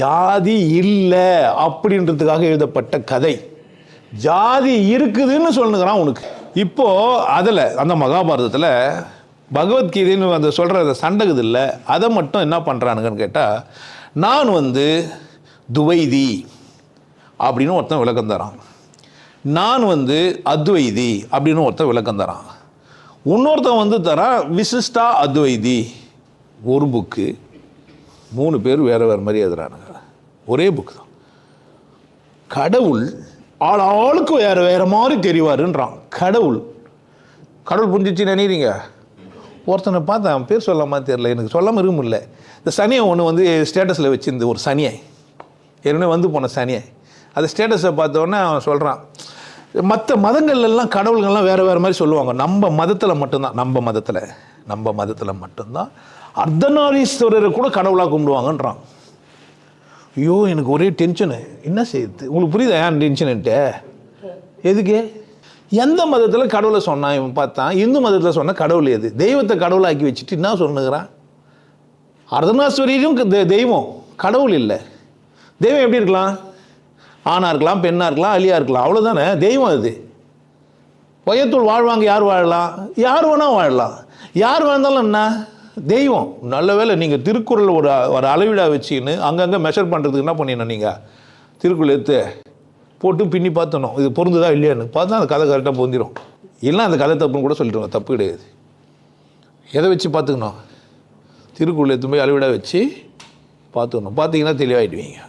ஜாதி இல்லை அப்படின்றதுக்காக எழுதப்பட்ட கதை. ஜாதி இருக்குதுன்னு சொல்லுங்கிறான் உனக்கு. இப்போ அதில் அந்த மகாபாரதத்தில் பகவத்கீதைன்னு அந்த சொல்கிற அந்த சண்டகுது இல்லை அதை மட்டும் என்ன பண்ணுறானுங்கன்னு கேட்டால் நான் வந்து துவைதி அப்படின்னு ஒருத்தன் விளக்கம் தரான். நான் வந்து அத்வைதி அப்படின்னு ஒருத்தன் விளக்கம் தரான். இன்னொருத்தன் வந்து தரான் விசிஷ்டா அத்வைதி ஒரு புக்கு மூணு பேர் வேறு வேறு மாதிரி எழுதுறானுங்க. ஒரே புக் தான். கடவுள் ஆள் ஆளுக்கு வேறு வேறு மாதிரி தெரிவாருன்றான். கடவுள். கடவுள் புரிஞ்சிச்சு நினைக்கிறீங்க? ஒருத்தனை பார்த்தேன் அவன் பேர் சொல்லாமா தெரியல. எனக்கு சொல்லாமல் இருக்க முடியல. இந்த சனியை ஒன்று வந்து ஸ்டேட்டஸில் வச்சுருந்து ஒரு சனியை. ஏற்கனவே வந்து போன சனியை. அந்த ஸ்டேட்டஸை பார்த்தோன்னே அவன் சொல்கிறான் மற்ற மதங்கள்லாம் கடவுள்கள்லாம் வேறு வேறு மாதிரி சொல்லுவாங்க. நம்ம மதத்தில் மட்டும்தான். நம்ம மதத்தில். நம்ம மதத்தில் மட்டும்தான். அர்த்தநாரீஸ்வரரை கூட கடவுளாக கும்பிடுவாங்கன்றான். ஐயோ எனக்கு ஒரே டென்ஷனு என்ன செய்யுது உங்களுக்கு புரியுதா? ஏன் டென்ஷனுன்ட்டு எதுக்கு? எந்த மதத்தில் கடவுளை சொன்னான் இவன் பார்த்தான்? இந்து மதத்தில் சொன்ன கடவுள் எது? தெய்வத்தை கடவுளாக்கி வச்சுட்டு என்ன சொன்னுங்கிறான் அர்த்தநாஸ்வரியும் தெய்வம். கடவுள் இல்லை. தெய்வம் எப்படி இருக்கலாம்? ஆணாக இருக்கலாம் பெண்ணாக இருக்கலாம் அழியாக இருக்கலாம். அவ்வளோதானே தெய்வம் அது. வயத்துள் வாழ்வாங்க யார் வாழலாம்? யார் வேணால் வாழலாம். யார் வாழ்ந்தாலும் என்ன? தெய்வம். நல்ல வேளை நீங்கள் திருக்குறள் ஒரு ஒரு அளவீடாக வச்சுக்கின்னு அங்கங்கே மெஷர் பண்ணுறதுக்கு என்ன பண்ணிடணும் நீங்கள் திருக்குறள் எடுத்து போட்டு பின்னி பார்த்தணும் இது பொருந்துதா இல்லையான்னு பார்த்தா அந்த கதை கரெக்டாக பொருந்திடும் எல்லாம் அந்த கதை தப்புன்னு கூட சொல்லிடுவாங்க. தப்பு கிடையாது. எதை வச்சு பார்த்துக்கணும் திருக்குறள் எடுத்து போய் அளவீடாக வச்சு பார்த்துக்கணும் பார்த்தீங்கன்னா தெளிவாயிடுவீங்க.